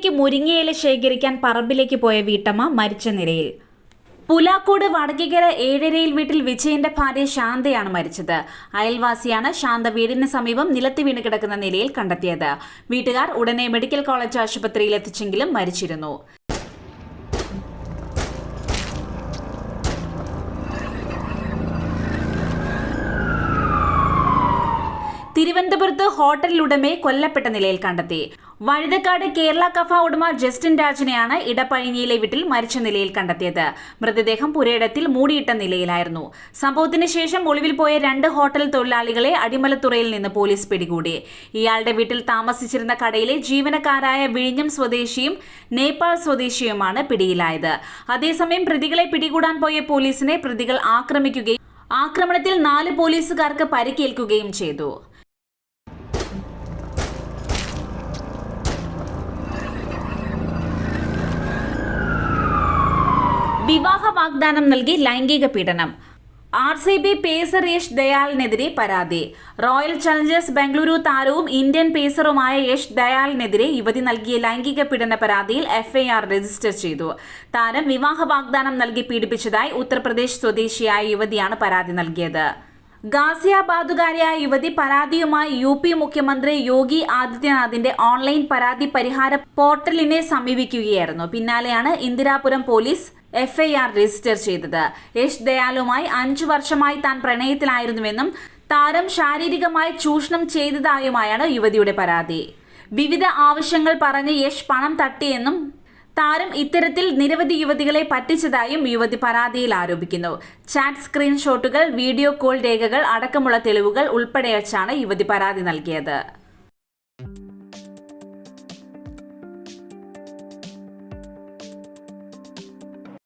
വീട്ടിലേക്ക് മുരിങ്ങയില ശേഖരിക്കാൻ പറമ്പിലേക്ക് പോയ വീട്ടമ്മ മരിച്ച നിലയിൽ. പുലാക്കോട് വടക്കേക്കര ഏഴരയിൽ വീട്ടിൽ വിജയന്റെ ഭാര്യ ശാന്തയാണ് മരിച്ചത്. അയൽവാസിയാണ് ശാന്ത വീടിന് സമീപം നിലത്ത് വീണ് കിടക്കുന്ന നിലയിൽ കണ്ടെത്തിയത്. വീട്ടുകാർ ഉടനെ മെഡിക്കൽ കോളേജ് ആശുപത്രിയിൽ എത്തിച്ചെങ്കിലും മരിച്ചിരുന്നു. തിരുവനന്തപുരത്ത് ഹോട്ടലിലുടമയെ കൊല്ലപ്പെട്ട നിലയിൽ കണ്ടെത്തി. വഴുതക്കാട് കേരള കഫ ഉടമ ജസ്റ്റിൻ രാജിനെയാണ് ഇടപ്പഴിഞ്ഞിയിലെ വീട്ടിൽ മരിച്ച നിലയിൽ കണ്ടെത്തിയത്. മൃതദേഹം പുരയിടത്തിൽ മൂടിയിട്ട നിലയിലായിരുന്നു. സംഭവത്തിന് ശേഷം ഒളിവിൽ പോയ രണ്ട് ഹോട്ടൽ തൊഴിലാളികളെ അടിമലത്തുറയിൽ നിന്ന് പോലീസ് പിടികൂടി. ഇയാളുടെ വീട്ടിൽ താമസിച്ചിരുന്ന കടയിലെ ജീവനക്കാരായ വിഴിഞ്ഞം സ്വദേശിയും നേപ്പാൾ സ്വദേശിയുമാണ് പിടിയിലായത്. അതേസമയം പ്രതികളെ പിടികൂടാൻ പോയ പോലീസിനെ പ്രതികൾ ആക്രമിക്കുകയും ആക്രമണത്തിൽ നാല് പോലീസുകാർക്ക് പരിക്കേൽക്കുകയും ചെയ്തു. വിവാഹ വാഗ്ദാനം നൽകി ലൈംഗിക പീഡനം. R C B pacer Yash ദയാലിനെതിരെ പരാതി. റോയൽ ചലഞ്ചേഴ്സ് ബംഗളൂരു താരവും ഇന്ത്യൻ പേസറുമായ യഷ് ദയാലിനെതിരെ യുവതി നൽകിയ ലൈംഗിക പീഡന പരാതിയിൽ എഫ്ഐആർ രജിസ്റ്റർ ചെയ്തു. താരം വിവാഹ വാഗ്ദാനം നൽകി പീഡിപ്പിച്ചതായി ഉത്തർപ്രദേശ് സ്വദേശിയായ യുവതിയാണ് പരാതി നൽകിയത്. ഗാസിയാബാദുകാരിയായ യുവതി പരാതിയുമായി യു പി മുഖ്യമന്ത്രി യോഗി ആദിത്യനാഥിന്റെ ഓൺലൈൻ പരാതി പരിഹാര പോർട്ടലിനെ സമീപിക്കുകയായിരുന്നു. പിന്നാലെയാണ് Indirapuram police F I R register ചെയ്തത്. യശ് ദയാലുമായി അഞ്ചു വർഷമായി താൻ പ്രണയത്തിലായിരുന്നുവെന്നും താരം ശാരീരികമായി ചൂഷണം ചെയ്തതായുമായാണ് യുവതിയുടെ പരാതി. വിവിധ ആവശ്യങ്ങൾ പറഞ്ഞ് യശ് പണം തട്ടിയെന്നും താരം ഇത്തരത്തിൽ നിരവധി യുവതികളെ പറ്റിച്ചതായും യുവതി പരാതിയിൽ ആരോപിക്കുന്നു. ചാറ്റ് സ്ക്രീൻഷോട്ടുകൾ വീഡിയോ കോൾ രേഖകൾ അടക്കമുള്ള തെളിവുകൾ ഉൾപ്പെടെ വച്ചാണ് യുവതി പരാതി നൽകിയത്.